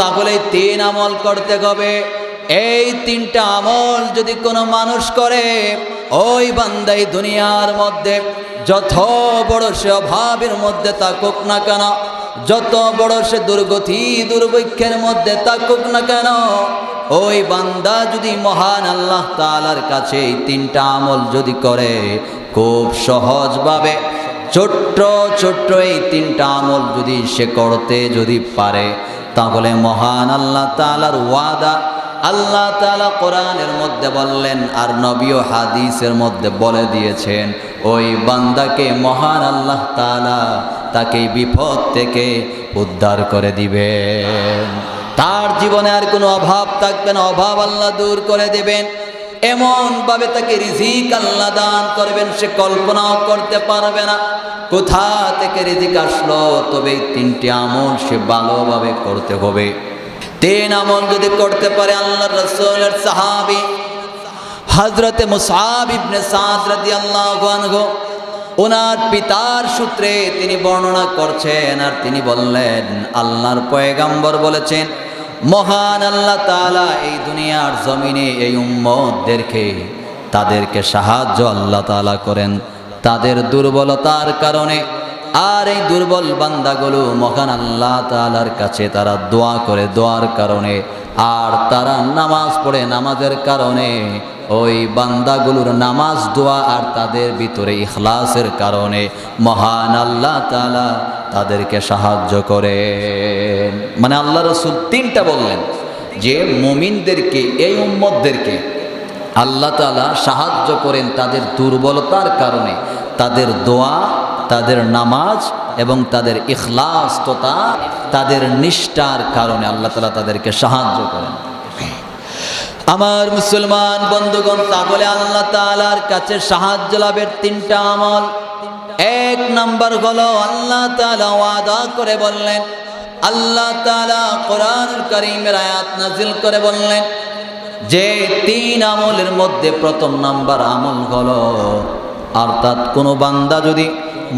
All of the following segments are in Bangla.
তাহলে তিন আমল করতে হবে। এই তিনটা আমল যদি কোনো মানুষ করে, ওই বান্দাই দুনিয়ার মধ্যে যত বড় সে অভাবের মধ্যে থাকুক না কেন, যত বড় সে দুর্গতি, দুর্ভিক্ষের মধ্যে থাকুক না কেন, ওই বান্দা যদি মহান আল্লাহ তালার কাছে এই তিনটা আমল যদি করে, খুব সহজভাবে ছোট্ট ছোট্ট এই তিনটা আমল যদি সে করতে যদি পারে তাহলে মহান আল্লাহ তালার ওয়াদা, আল্লাহ তালা কোরআনের মধ্যে বললেন আর নবীও হাদিসের মধ্যে বলে দিয়েছেন, ওই বান্দাকে মহান আল্লাহ তালা তাকে বিপদ থেকে উদ্ধার করে দিবেন। তার জীবনে আর কোনো অভাব থাকবে না, অভাব আল্লাহ দূর করে দেবেন। এমনভাবে তাকে রিজিক আল্লাহ দান করবেন, সে কল্পনাও করতে পারবে না। কোথা থেকে রিজিক আসলো? তবে তিনটি আমল সে ভালোভাবে করতে হবে। তিন আমল যদি করতে পারে আল্লাহ রসুলের সাহাবি হজরতে মুসাব ইবনে সাদ রাদিয়াল্লাহু আনহু, ওনার পিতার সূত্রে তিনি বর্ণনা করছেন আর তিনি বললেন, আল্লাহর পয়গাম্বর বলেছেন মহান আল্লাহ তালা এই দুনিয়ার জমিনে এই উম্মতদেরকে, তাদেরকে সাহায্য আল্লাহ তালা করেন। তাদের দুর্বলতার কারণে আর এই দুর্বল বান্দাগুলো মহান আল্লাহ তালার কাছে তারা দোয়া করে। দোয়ার কারণে আর তারা নামাজ পড়ে নামাজের কারণে ওই বান্দাগুলোর নামাজ দোয়া আর তাদের ভিতরে ইখলাসের কারণে মহান আল্লাহ তালা তাদেরকে সাহায্য করে মানে আল্লাহ রসুল তিনটা বললেন যে মুমিনদেরকে, এই উম্মতদেরকে আল্লাহ তালা সাহায্য করেন তাদের দুর্বলতার কারণে। তাদের দোয়া, তাদের নামাজ এবং তাদের ইখলাস তথা তাদের নিষ্ঠার কারণে আল্লাহ তালা তাদেরকে সাহায্য করেন। আমার মুসলমান বন্ধুগণ, তাহলে আল্লাহ তালার কাছে সাহায্য লাভের তিনটা আমল। এক নাম্বার হলো, আল্লাহ তালা ওয়াদা করে বললেন, আল্লাহ তালা কোরআন করিমের আয়াত নাজিল করে বললেন, যে তিন আমলের মধ্যে প্রথম নাম্বার আমল হলো অর্থাৎ কোনো বান্দা যদি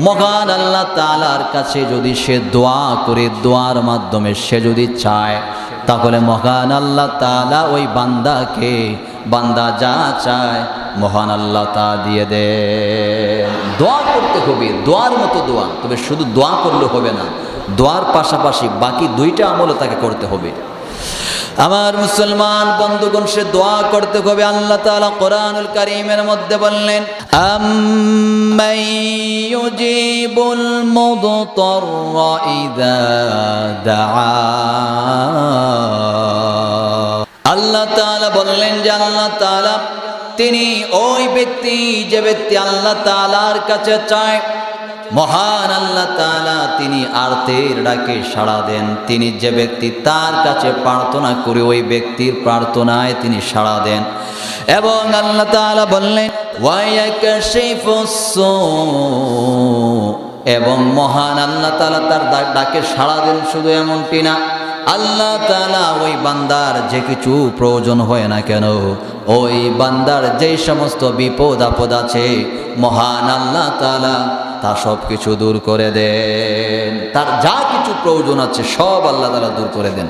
মহান আল্লাহ তালার কাছে যদি সে দোয়া করে, দোয়ার মাধ্যমে সে যদি চায়, তাহলে মহান আল্লাহ তালা ওই বান্দাকে, বান্দা যা চায় মহান আল্লাহ তা দিয়ে দে। দোয়া করতে হবে, দোয়ার মতো দোয়া, তবে শুধু দোয়া করলে হবে না, দোয়ার পাশাপাশি বাকি দুইটা আমলও তাকে করতে হবে। আমার মুসলমান বন্ধুগণ, সে দোয়া করতে হবে। আল্লাহ তাআলা কোরআনুল কারীমের মধ্যে বললেন, আম্মাই ইউজিবুল মুদতাররা ইযা দাআ। আল্লাহ তাআলা বললেন যে, আল্লাহ তাআলা তিনি ওই ব্যক্তি যে ব্যক্তি আল্লাহ তাআলার কাছে চায় মহান আল্লাহ তালা তিনি আরতের ডাকে সাড়া দেন। তিনি যে ব্যক্তি তার কাছে প্রার্থনা করে ওই ব্যক্তির প্রার্থনায় তিনি সাড়া দেন। এবং আল্লাহ তাআলা বললেন এবং মহান আল্লাহ তাআলা তার ডাকে সাড়া দেন শুধু এমনটি না, আল্লাহ তালা ওই বান্দার যে কিছু প্রয়োজন হয় না কেন, ওই বান্দার যেই সমস্ত বিপদ আপদ আছে, মহান আল্লাহ তাআলা তা সব কিছু দূর করে দেন। তার যা কিছু প্রয়োজন আছে সব আল্লাহ তালা দূর করে দেন।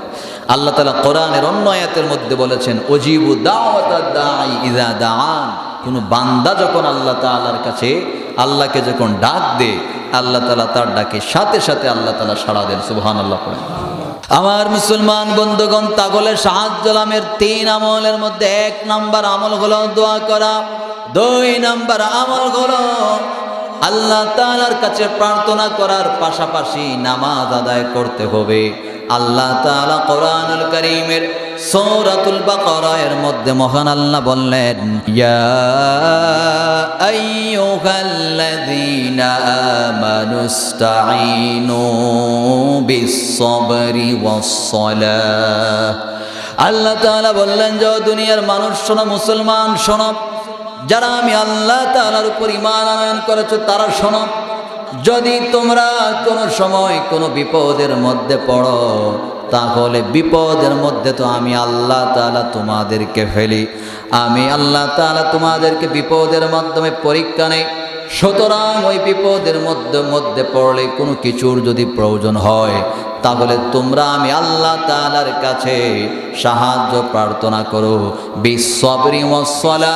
আল্লাহ তালা কোরআনের অন্য আয়াতের মধ্যে বলেছেন অজিবু ইযা দাআন। কোন বান্দা যখন আল্লাহ তাআলার কাছে আল্লাহকে যখন ডাক দে আল্লাহ তালা তার ডাকে সাথে সাথে আল্লাহ তালা সাড়া দেন, সুবহানাল্লাহ পড়েন আমার মুসলমান বন্ধুগণ তাগলে সাহায্য লামের তিন আমলের মধ্যে এক নাম্বার আমল হলো দোয়া করা। দুই নাম্বার আমল হলো আল্লাহ তাআলার কাছে প্রার্থনা করার পাশাপাশি নামাজ আদায় করতে হবে। আল্লাহ তাআলা কোরআনুল কারীমের সূরাতুল বাকারার মধ্যে মহান আল্লাহ বললেন আল্লাহ তাআলা বললেন যে দুনিয়ার মানুষ শোনো, মুসলমান শোনো। যারা আমি আল্লাহ তাআলার উপর ইমান আনয়ন করেছ, তারা শোনো, যদি তোমরা কোনো সময় কোনো বিপদের মধ্যে পড়ো, তাহলে বিপদের মধ্যে তো আমি আল্লাহ তাআলা তোমাদেরকে ফেলি। আমি আল্লাহ তাআলা তোমাদেরকে বিপদের মাধ্যমে পরীক্ষা নেই। সুতরাং ওই বিপদের মধ্যে মধ্যে পড়লে কোনো কিছুর যদি প্রয়োজন হয়, তাহলে তোমরা আমি আল্লাহ তাআলার কাছে সাহায্য প্রার্থনা করো। বিশ্বরি ওয়াসসালা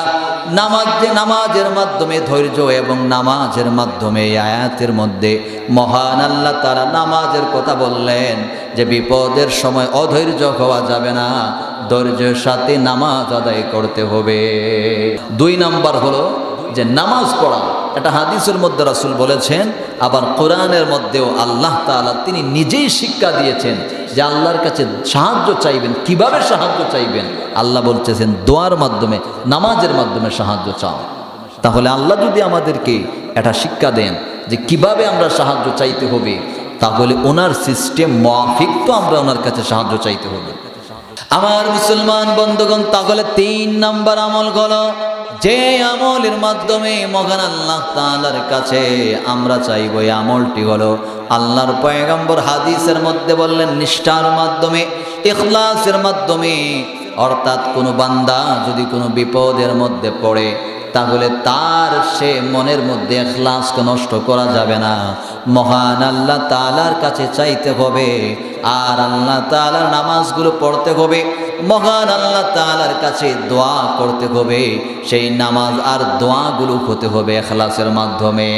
নামাজ নামাজের মাধ্যমে ধৈর্য এবং নামাজের মাধ্যমে আয়াতের মধ্যে মহান আল্লাহ তারা নামাজের কথা বললেন যে বিপদের সময় অধৈর্য হওয়া যাবে না, ধৈর্যের সাথে নামাজ আদায় করতে হবে। দুই নাম্বার হলো যে নামাজ পড়া, এটা হাদিসের মধ্যে রাসুল বলেছেন, আবার কোরআনের মধ্যেও আল্লাহ তাআলা তিনি নিজেই শিক্ষা দিয়েছেন যে আল্লাহর কাছে সাহায্য চাইবেন, কীভাবে সাহায্য চাইবেন? আল্লাহ বলতেছেন, দোয়ার মাধ্যমে, নামাজের মাধ্যমে সাহায্য চাও। তাহলে আল্লাহ যদি আমাদেরকে এটা শিক্ষা দেন যে কীভাবে আমরা সাহায্য চাইতে হবে, তাহলে ওনার সিস্টেম মাফিক তো আমরা ওনার কাছে সাহায্য চাইতে হবে। আমার মুসলমান বন্ধুগণ, তাহলে তিন নাম্বার আমল হলো, যে আমলের মাধ্যমে মহান আল্লাহ তালার কাছে আমরা চাইব এই আমলটি হলো, আল্লাহর পয়গম্বর হাদিসের মধ্যে বললেন, নিষ্ঠার মাধ্যমে, ইখলাসের মাধ্যমে অর্থাৎ কোনো বান্দা যদি কোনো বিপদের মধ্যে পড়ে, তাহলে তার সে মনের মধ্যে এখলাসকে নষ্ট করা যাবে না। মহান আল্লাহ তালার কাছে চাইতে হবে, আর আল্লাহ তালার নামাজগুলো পড়তে হবে। মহান আল্লাহ তালার কাছে দোয়া করতে হবে, সেই নামাজ আর দোয়াগুলো হতে হবে এখলাসের মাধ্যমে।